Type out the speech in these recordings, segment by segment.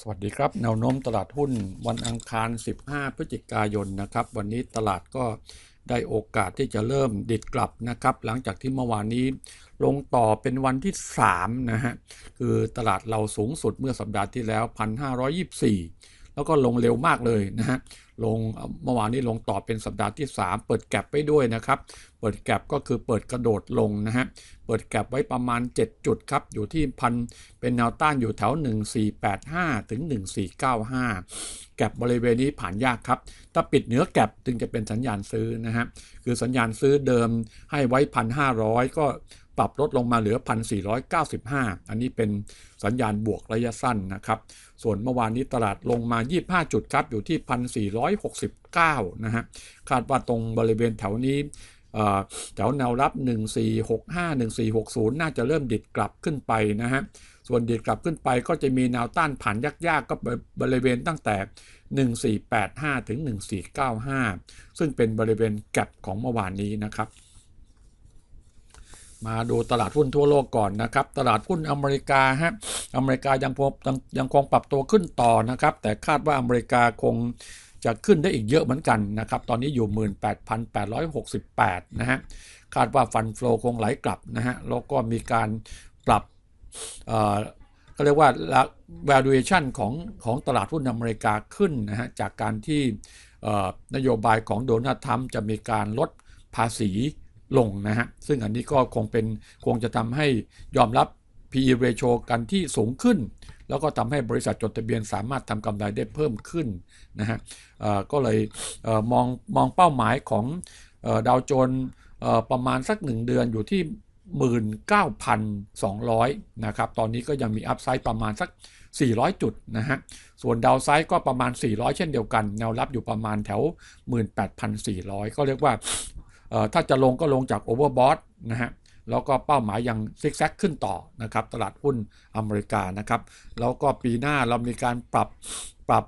สวัสดีครับแนวโน้มตลาดหุ้นวันอังคาร 15 พฤศจิกายนนะครับ วันนี้ตลาดก็ได้โอกาสที่จะเริ่มดิดกลับนะครับ หลังจากที่เมื่อวานนี้ลงต่อเป็นวันที่ 3 นะฮะ คือตลาดเราสูงสุดเมื่อสัปดาห์ที่แล้ว 1,524 แล้วก็ลงเร็วมากเลยนะฮะลงเมื่อวานนี้ลงต่อเป็นสัปดาห์ที่ 3 เปิดแก็บไปด้วยนะครับ เปิดแก็บก็คือเปิดกระโดดลงนะฮะเปิดแก็บไว้ประมาณ 7 จุดครับ อยู่ที่พันเป็นแนวต้านอยู่แถว 1485 ถึง 1495 แก็บบริเวณนี้ผ่านยากครับ ถ้าปิดเหนือแก็บจึงจะเป็นสัญญาณซื้อนะฮะคือสัญญาณซื้อเดิมให้ไว้ 1,500 ก็ ปรับลดลงมาเหลือ 1,495 อันนี้เป็นสัญญาณบวกระยะสั้นนะครับ ส่วนเมื่อวานนี้ตลาดลงมา 25 จุดครับ อยู่ที่ 1,469 นะฮะ คาดว่าตรงบริเวณแถวนี้แถวแนวรับ 1465 1460 น่าจะเริ่มดิดกลับขึ้นไปนะฮะ ส่วนดิดกลับขึ้นไปก็จะมีแนวต้านผ่านยากๆ ก็บริเวณตั้งแต่ 1485 ถึง 1495 ซึ่งเป็นบริเวณแก็บของเมื่อวานนี้นะครับ มาดูตลาดหุ้นทั่วโลกก่อนนะครับ ตลาดหุ้นอเมริกาฮะอเมริกายังคงยังคงปรับตัวขึ้นต่อนะครับ แต่คาดว่าอเมริกาคงจะขึ้นได้อีกเยอะเหมือนกันนะครับ ตอนนี้อยู่ 18,868 นะฮะ คาดว่าฟันฟลอคงไหลกลับนะฮะ แล้วก็มีการปรับก็เรียกว่า valuation ของของตลาดหุ้นอเมริกาขึ้นนะฮะ จากการที่นโยบายของโดนัลด์ทรัมป์จะมีการลดภาษี ลงนะฮะ ซึ่งอันนี้ก็คงเป็นคงจะทำให้ยอมรับ PE ratio กันที่สูงขึ้น แล้วก็ทำให้บริษัทจดทะเบียนสามารถทำกำไรได้เพิ่มขึ้นนะฮะก็เลยเอมองมองเป้าหมายของดาวโจนประมาณสักหนึ่งเดือนอยู่ที่ 19,200 นะครับ ตอนนี้ก็ยังมีอัพไซด์ประมาณสัก 400 จุดนะฮะ ส่วนดาวไซด์ก็ประมาณ 400 เช่นเดียวกัน แนวรับอยู่ประมาณแถว 18,400 ก็เรียกว่า ถ้าจะลงก็ลงจากโอเวอร์บอทนะฮะแล้วก็เป้าหมายยังซิกแซกขึ้นต่อนะครับตลาดหุ้นอเมริกานะครับแล้วก็ปีหน้าเรามีการปรับปรับ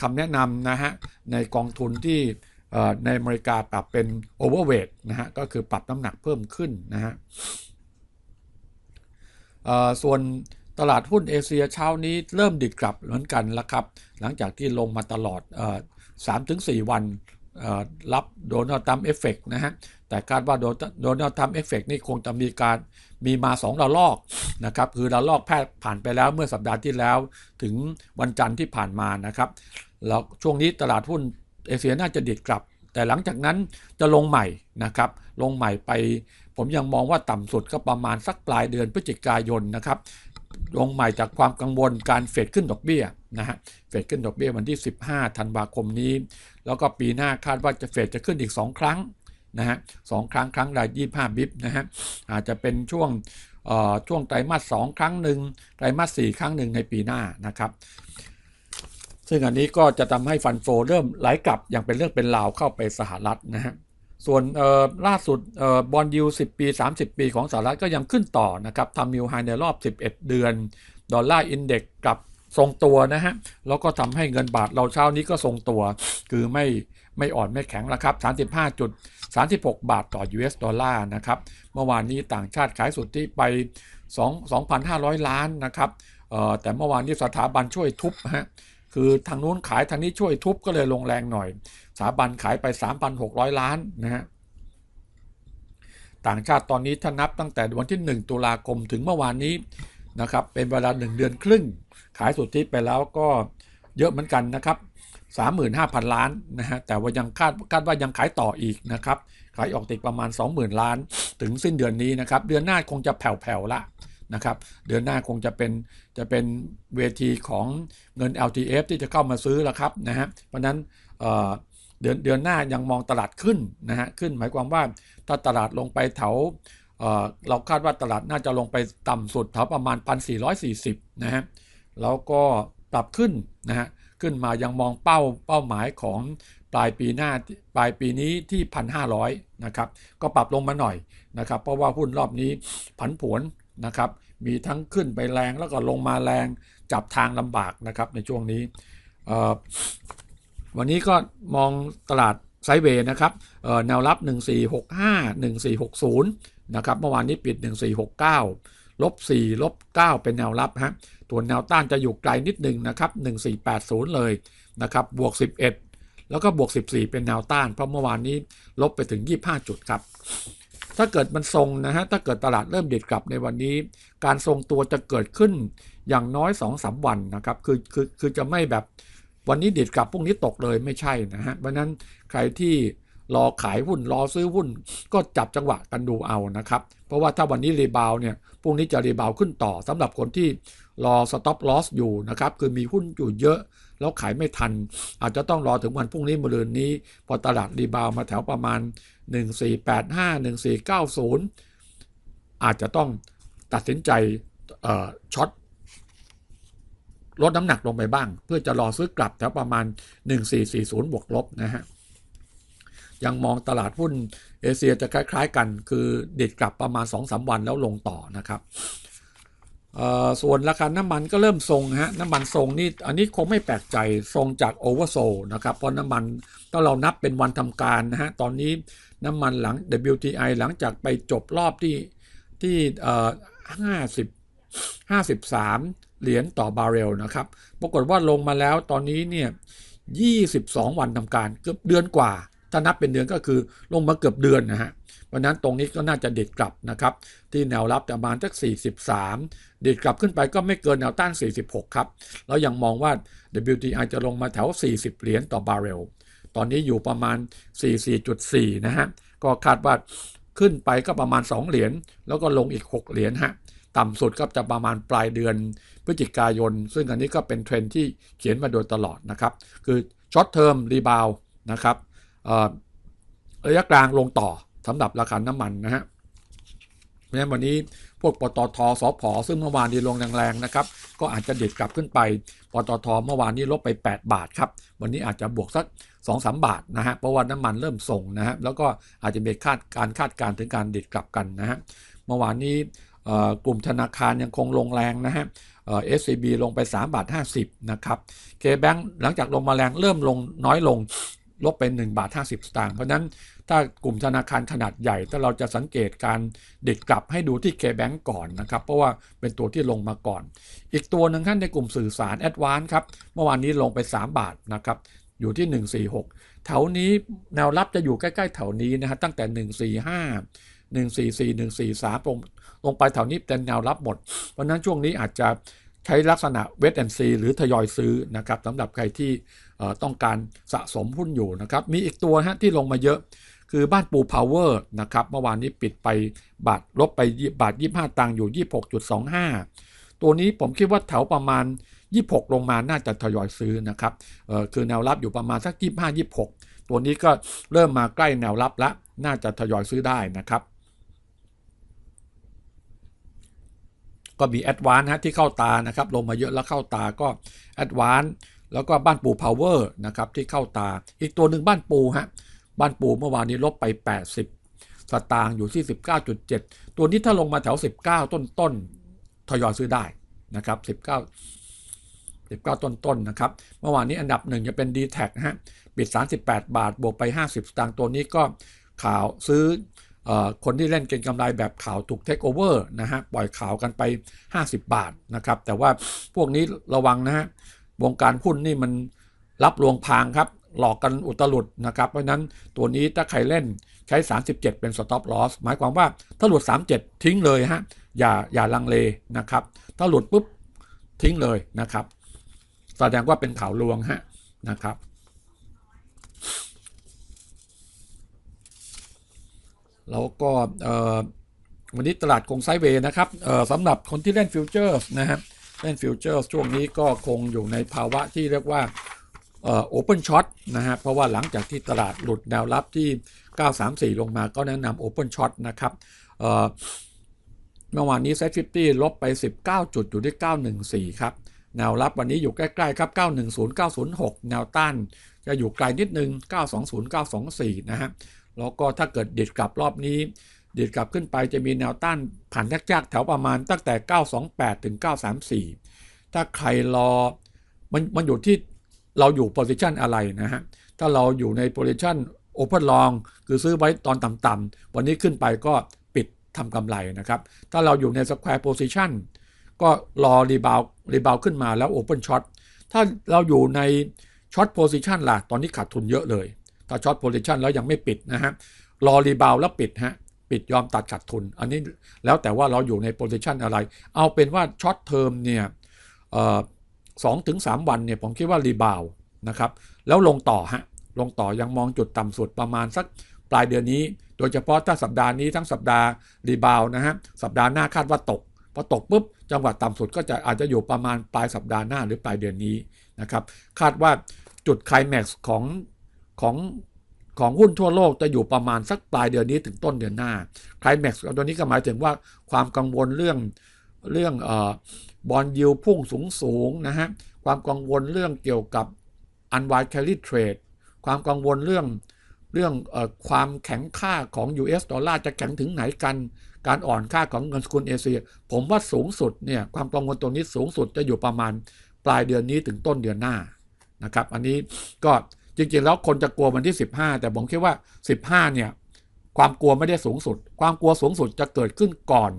คำแนะนำนะฮะในกองทุนที่ในอเมริกาปรับเป็นโอเวอร์เวทนะฮะก็คือปรับน้ำหนักเพิ่มขึ้นนะฮะส่วนตลาดหุ้นเอเชียเช้านี้เริ่มดิดกลับเหมือนกันแล้วครับ หลังจากที่ลงมาตลอด3-4 วัน รับโดนัลด์ทัมเอฟเฟกนะฮะ แต่คาดว่าโดนัลด์ทัมเอฟเฟกนี่คงจะมีการมีมา2ระลอกนะครับ คือระลอกแพทย์ผ่านไปแล้วเมื่อสัปดาห์ที่แล้วถึงวันจันทร์ที่ผ่านมานะครับ แล้วช่วงนี้ตลาดหุ้นเอเชียน่าจะดิดกลับ แต่หลังจากนั้นจะลงใหม่นะครับ ลงใหม่ไป ผมยังมองว่าต่ำสุดก็ประมาณสักปลายเดือนพฤศจิกายนนะครับ ลงใหม่จากความกังวลการเฟดขึ้นดอกเบี้ยนะฮะ เฟดขึ้นดอกเบี้ยวันที่ 15 ธันวาคมนี้ แล้วก็ปีหน้าคาดว่าจะเฟดจะขึ้นอีก 2 ครั้งนะฮะสครั้งครั้งละ25บิบนะฮะ อาจจะเป็นช่วงช่วงไตรมาส2ครั้งหนึ่งไตรมาส4ครั้งหนึ่งในปีหน้านะครับ ซึ่งอันนี้ก็จะทำให้ฟันโฟเริ่มไหลกลับอย่างเป็นเรื่องเป็นราวเข้าไปสหรัฐนะฮะ ส่วนล่าสุดบอลยู10 ปี 30 ปีของสหรัฐก็ยังขึ้นต่อนะครับทำมิวไฮในรอบ 11 เดือน ดอลลาร์อินเด็กกลับทรงตัวนะฮะ แล้วก็ทำให้เงินบาทเราเช้านี้ก็ทรงตัว คือไม่ไม่อ่อนไม่แข็งแล้วครับ 35จุด36 บาทต่อ US ดอลลาร์นะครับ เมื่อวานนี้ต่างชาติขายสุดทธิไป 2 2,500 ล้านนะครับแต่เมื่อวานนี้สถาบันช่วยทุบฮะ คือทางนู้นขายทางนี้ช่วยทุบก็เลยลงแรงหน่อย สถาบันขายไป 3,600 ล้านนะฮะต่างชาติตอนนี้ถ้านับตั้งแต่วันที่ 1 ตุลาคมถึงเมื่อวานนี้นะครับเป็นเวลา 1 เดือนครึ่ง ขายสุทธิไปแล้วก็เยอะเหมือนกันนะครับ 35,000 ล้านนะฮะแต่ว่ายังคาดคาดว่ายังขายต่ออีกนะครับขายออกติดประมาณ 20,000 ล้าน ถึงสิ้นเดือนนี้นะครับเดือนหน้าคงจะแผ่วๆละ นะครับ เดือนหน้าคงจะเป็นจะเป็นเวทีของเงิน LTF ที่จะเข้ามาซื้อแล้วครับนะฮะเพราะนั้นเดือนเดือนหน้ายังมองตลาดขึ้นนะฮะขึ้นหมายความว่าถ้าตลาดลงไปแถวเราคาดว่าตลาดน่าจะลงไปต่ำสุดแถวประมาณ 1,440 นะฮะแล้วก็ปรับขึ้นนะฮะขึ้นมายังมองเป้าเป้าหมายของปลายปีหน้าปลายปีนี้ที่ 1,500 นะครับ ก็ปรับลงมาหน่อยนะครับ เพราะว่าหุ้นรอบนี้ผันผวน นะครับ มีทั้งขึ้นไปแรงแล้วก็ลงมาแรงจับทางลำบากนะครับในช่วงนี้ วันนี้ก็มองตลาดไซเวย์นะครับแนวรับ 1465 1460 นะครับ เมื่อวานนี้ปิด 1469 ลบ 4 ลบ 9 เป็นแนวรับฮะตัวแนวต้านจะอยู่ไกลนิดหนึ่งนะครับ 1480 เลยนะครับ บวก 11 แล้วก็บวก 14 เป็นแนวต้าน เพราะเมื่อวานนี้ลบไปถึง 25 จุดครับ ถ้าเกิดมันทรงนะฮะถ้าเกิดตลาดเริ่มเดิดกลับในวันนี้ การทรงตัวจะเกิดขึ้นอย่างน้อย2-3วันนะครับคือคือคือจะไม่แบบวันนี้เดิดกลับพรุ่งนี้ตกเลยไม่ใช่นะฮะเพราะนั้นใครที่รอขายหุ้นรอซื้อหุ้นก็จับจังหวะกันดูเอานะครับ เพราะว่าถ้าวันนี้รีบาวเนี่ยพรุ่งนี้จะรีบาวขึ้นต่อสำหรับคนที่ รอสต็อปลอสอยู่นะครับคือมีหุ้นอยู่เยอะแล้วขายไม่ทัน อาจจะต้องรอถึงวันพรุ่งนี้มะรืนนี้ พอตลาดรีบาวมาแถวประมาณ 1485 1490 อาจจะต้องตัดสินใจช็อตลดน้ำหนักลงไปบ้าง เพื่อจะรอซื้อกลับแถวประมาณ 1440 บวกลบนะฮะยังมองตลาดหุ้นเอเชียจะคล้าย ๆ กัน คือเด็ดกลับประมาณ 2-3 วันแล้วลงต่อนะครับ ส่วนราคาน้ำมันก็เริ่มทรงฮะน้ำมันทรงนี่อันนี้คงไม่แปลกใจทรงจากโอเวอร์โซนะครับเพราะน้ำมันถ้าเรานับเป็นวันทำการนะฮะตอนนี้น้ำมันหลัง WTI หลังจากไปจบรอบที่ที่ห้าสิบห้าสิบสามเหรียญต่อบาร์เรลนะครับปรากฏว่าลงมาแล้วตอนนี้เนี่ยยี่สิบสองวันทำการเกือบเดือนกว่า ถ้านับเป็นเดือนก็คือลงมาเกือบเดือนนะฮะเพราะนั้นตรงนี้ก็น่าจะเด็ดกลับนะครับ ที่แนวรับประมาณสัก 43 เด็ดกลับขึ้นไปก็ไม่เกินแนวต้าน 46 ครับ แล้วยังมองว่า WTI จะลงมาแถว 40 เหรียญต่อบาร์เรล ตอนนี้อยู่ประมาณ 44.4 นะฮะ ก็คาดว่าขึ้นไปก็ประมาณ 2 เหรียญ แล้วก็ลงอีก 6 เหรียญฮะ ต่ำสุดก็จะประมาณปลายเดือนพฤศจิกายน ซึ่งอันนี้ก็เป็นเทรนที่เขียนมาโดยตลอดนะครับ คือช็อตเทอมรีบาวนะครับ ระยะกลางลงต่อสำหรับราคาน้ำมันนะฮะเพราะฉะนั้นวันนี้พวกปตทสพซึ่งเมื่อวานดีลงแรงๆนะครับ ก็อาจจะเด็ดกลับขึ้นไป ปตทเมื่อวานนี้ลบไป 8 บาทครับ วันนี้อาจจะบวกสัก 2-3 บาทนะฮะ เพราะว่าน้ำมันเริ่มส่งนะฮะ แล้วก็อาจจะมีคาดการคาดการถึงการเด็ดกลับกันนะฮะ เมื่อวานนี้กลุ่มธนาคารยังคงลงแรงนะฮะเอสซีบีลงไป3บาท50นะครับ เคแบงหลังจากลงมาแรงเริ่มลงน้อยลง ลบเป็น1บาท50 สตางค์เพราะนั้นถ้ากลุ่มธนาคารขนาดใหญ่ ถ้าเราจะสังเกตการเด็ดกลับให้ดูที่ K-Bank ก่อนนะครับ เพราะว่าเป็นตัวที่ลงมาก่อน อีกตัวหนึ่งท่านในกลุ่มสื่อสาร a d v a n c e ครับ เมื่อวานนี้ลงไป 3 บาทนะครับ อยู่ที่ 146 แถวนี้แนวรับจะอยู่ใกล้ๆแถวนี้นะฮะตั้งแต่ 145 144 143ลงลงไปแถวนี้เป็นแนวรับหมด เพราะนั้นช่วงนี้อาจจะใช้ลักษณะเวทแอนซีหรือทยอยซื้อนะครับสำหรับใครที่ ต้องการสะสมหุ้นอยู่นะครับ มีอีกตัวฮะที่ลงมาเยอะ คือบ้านปูพาวเวอร์นะครับ เมื่อวานนี้ปิดไปบาทลบไปบาท 25 ตังค์อยู่ 26.25 ตัวนี้ผมคิดว่าแถวประมาณ 26 ลงมาน่าจะทยอยซื้อนะครับคือแนวรับอยู่ประมาณสัก 25 26 ตัวนี้ก็เริ่มมาใกล้แนวรับแล้วน่าจะทยอยซื้อได้นะครับก็มีแอดวานฮะที่เข้าตานะครับลงมาเยอะแล้วเข้าตาก็แอดวาน แล้วก็บ้านปูพาวเวอร์นะครับที่เข้าตา อีกตัวหนึ่งบ้านปูฮะบ้านปูเมื่อวานนี้ลบไป 80 สตางค์อยู่ที่ 19.7 ตัวนี้ถ้าลงมาแถว 19 ต้นต้นทยอยซื้อได้นะครับ 19 19 ต้นต้นนะครับ เมื่อวานนี้อันดับหนึ่งจะเป็น d t แทฮะปิด 38 บาท บวกไป 50 สตางค์ตัวนี้ก็ข่าวซื้อคนที่เล่นเก็งกำไรแบบข่าวถูกเทคโอเวอร์นะฮะปล่อยข่าวกันไป 50 บาทนะครับ แต่ว่าพวกนี้ระวังนะฮะ วงการหุ้นนี่มันรับลวงพางครับ หลอกกันอุตลุดนะครับ เพราะนั้นตัวนี้ถ้าใครเล่นใช้ 37 เป็น stop loss หมายความว่าถ้าหลุด 37 ทิ้งเลยฮะอย่าอย่าลังเลนะครับ ถ้าหลุดปุ๊บทิ้งเลยนะครับ แสดงว่าเป็นข่าวลวงฮะนะครับแล้วก็วันนี้ตลาดคงไซเวย์นะครับสำหรับคนที่เล่นฟิวเจอร์สนะฮะ เล่นฟิวเจอร์ช่วงนี้ก็คงอยู่ในภาวะที่เรียกว่าโอเปนช็อตนะฮะเพราะว่าหลังจากที่ตลาดหลุดแนวรับที่ 934 ลงมาก็แนะนำโอเปนช็อตนะครับเมื่อวานนี้เซ็ตฟิลบไป 19 จุดอยู่ที่ 914 ครับ แนวรับวันนี้อยู่ใกล้ๆครับ 910 906 แนวต้านจะอยู่ไกลนิดนึง 920 924 นะฮะแล้วก็ถ้าเกิดเด็ดกลับรอบนี้ ด็ดกลับขึ้นไปจะมีแนวต้านผ่านยากๆแถวประมาณตั้งแต่ 928 ถึง 934 ถ้าใครรอมันมันอยู่ที่เราอยู่โพซิชันอะไรนะฮะ ถ้าเราอยู่ในโพซิชันโอเพนลองคือซื้อไว้ตอนต่ำๆวันนี้ขึ้นไปก็ปิดทำกำไรนะครับ ถ้าเราอยู่ใน square position ก็รอรีบาวรีบาวขึ้นมาแล้ว open short ถ้าเราอยู่ใน short position ล่ะ ตอนนี้ขาดทุนเยอะเลย ถ้า short position แล้วยังไม่ปิดนะฮะรอรีบาวแล้วปิดฮะ ปิดยอมตัดขาดทุน อันนี้แล้วแต่ว่าเราอยู่ใน position อะไร เอาเป็นว่า short term เนี่ยสองถึงสามวันเนี่ยผมคิดว่ารีบาวนะครับ แล้วลงต่อฮะ ลงต่อยังมองจุดต่ำสุดประมาณสักปลายเดือนนี้ โดยเฉพาะถ้าสัปดาห์นี้ทั้งสัปดาห์รีบาวนะฮะ สัปดาห์หน้าคาดว่าตก พอตกปุ๊บ จังหวัดต่ำสุดก็จะอาจจะอยู่ประมาณปลายสัปดาห์หน้าหรือปลายเดือนนี้นะครับ คาดว่าจุดคลแม็กซ์ของของ ของหุ้นทั่วโลกจะอยู่ประมาณสักปลายเดือนนี้ถึงต้นเดือนหน้าไคลแม็กซ์ตัวนี้ก็หมายถึงว่าความกังวลเรื่องเรื่องอบอลยิวพุ่งสูงสูงนะฮะความกังวลเรื่องเกี่ยวกับ unwind carry trade ความกังวลเรื่องเรื่องอความแข็งค่าของ US ดอลลาร์จะแข็งถึงไหนกัน การอ่อนค่าของเงินสกุลเอเชีย ผมว่าสูงสุดเนี่ยความกังวลตรงนี้สูงสุดจะอยู่ประมาณปลายเดือนนี้ถึงต้นเดือนหน้านะครับ อันนี้ก็ จริงๆแล้วคนจะกลัววันที่ 15 แต่ผมคิดว่า 15 เนี่ย ความกลัวไม่ได้สูงสุด ความกลัวสูงสุดจะเกิดขึ้นก่อน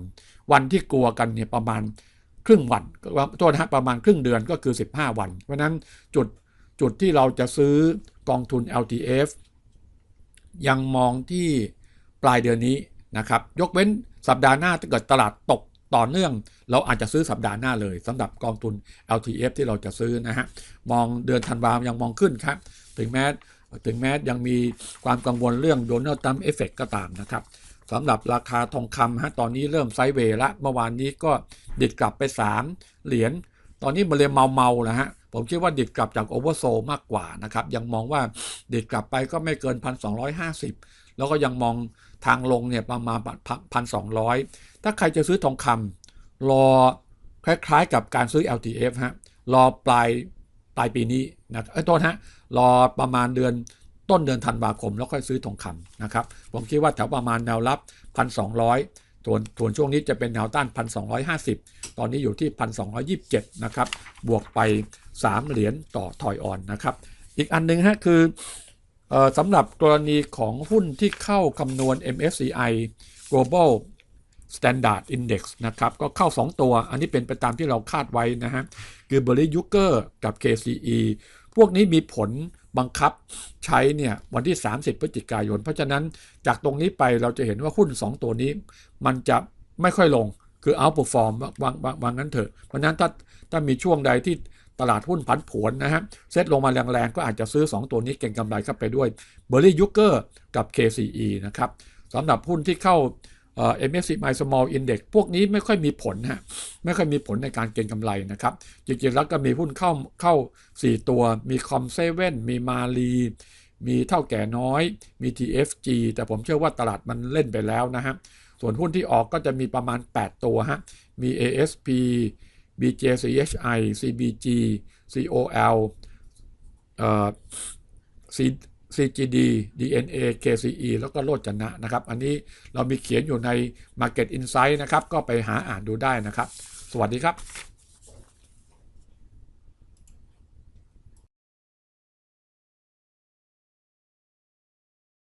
วันที่กลัวกันเนี่ยประมาณครึ่งวันโทษนะฮะประมาณครึ่งเดือนก็คือ 15 วัน เพราะนั้นจุดจุดที่เราจะซื้อกองทุน LTF ยังมองที่ปลายเดือนนี้นะครับ ยกเว้นสัปดาห์หน้าถ้าเกิดตลาดตก ต่อเนื่องเราอาจจะซื้อสัปดาห์หน้าเลยสำหรับกองทุน LTF ที่เราจะซื้อนะฮะมองเดือนธันวายังมองขึ้นครับ ถึงแม้ถึงแม้ยังมีความกังวลเรื่องโดนัลด์ตัมเอฟเฟกก็ตามนะครับสำหรับราคาทองคำฮะตอนนี้เริ่มไซด์เวย์ละเมื่อวานนี้ก็ดิดกลับไป 3 เหรียญตอนนี้มันเลยเมาเมาแล้วฮะผมคิดว่าดิดกลับจากโอเวอร์โซมากกว่านะครับยังมองว่าดิดกลับไปก็ไม่เกิน 1,250 แล้วก็ยังมอง ทางลงเนี่ยประมาณ1,200ถ้าใครจะซื้อทองคำรอคล้ายๆ กับการซื้อ LTF ฮะรอปลายปลายปีนี้นะเอ้ยต้นฮะรอประมาณเดือนต้นเดือนธันวาคม แล้วค่อยซื้อทองคำนะครับ ผมคิดว่าแถวประมาณแนวรับ 1,200ส่วนส่วนช่วงนี้จะเป็นแนวต้าน 1,250 ตอนนี้อยู่ที่ 1,227 นะครับ บวกไป 3 เหรียญต่อถอยอ่อนนะครับ อีกอันนึงฮะคือ สำหรับกรณีของหุ้นที่เข้าคำนวณ MSCI Global Standard Index นะครับ ก็เข้า 2 ตัว อันนี้เป็นไปตามที่เราคาดไว้นะฮะ คือ b e r r y u g e r กับ KCE พวกนี้มีผลบังคับใช้เนี่ยวันที่ 30 พฤศจิกายน เพราะฉะนั้นจากตรงนี้ไปเราจะเห็นว่าหุ้น 2 ตัวนี้ มันจะไม่ค่อยลงคือเอาป e ฟอร์มวางวางงั้นเถอะ เพราะนั้นถ้าถ้ามีช่วงใดที่ ตลาดหุ้นผันผวนนะฮะเซตลงมาแรงๆ ก็อาจจะซื้อ 2 ตัวนี้เก่งกำไรเข้าไปด้วย b e r r y u g e r กับ KCE นะครับสำหรับหุ้นที่เข้าเอ่อ MSCI Small Index พวกนี้ไม่ค่อยมีผลฮะไม่ค่อยมีผลในการเก็งกำไรนะครับ จริงๆแล้วก็มีหุ้นเข้าเข้า 4 ตัว มีคอมเซเว่นมีมาลีมีเท่าแก่น้อย มี TFG แต่ผมเชื่อว่าตลาดมันเล่นไปแล้วนะฮะ ส่วนหุ้นที่ออกก็จะมีประมาณ 8 ตัวฮะ มี ASP BJCHI CBG COL C CGD DNA KCE แล้วก็โลดจนะนะครับ อันนี้เรามีเขียนอยู่ใน Market Insight นะครับ ก็ไปหาอ่านดูได้นะครับ สวัสดีครับ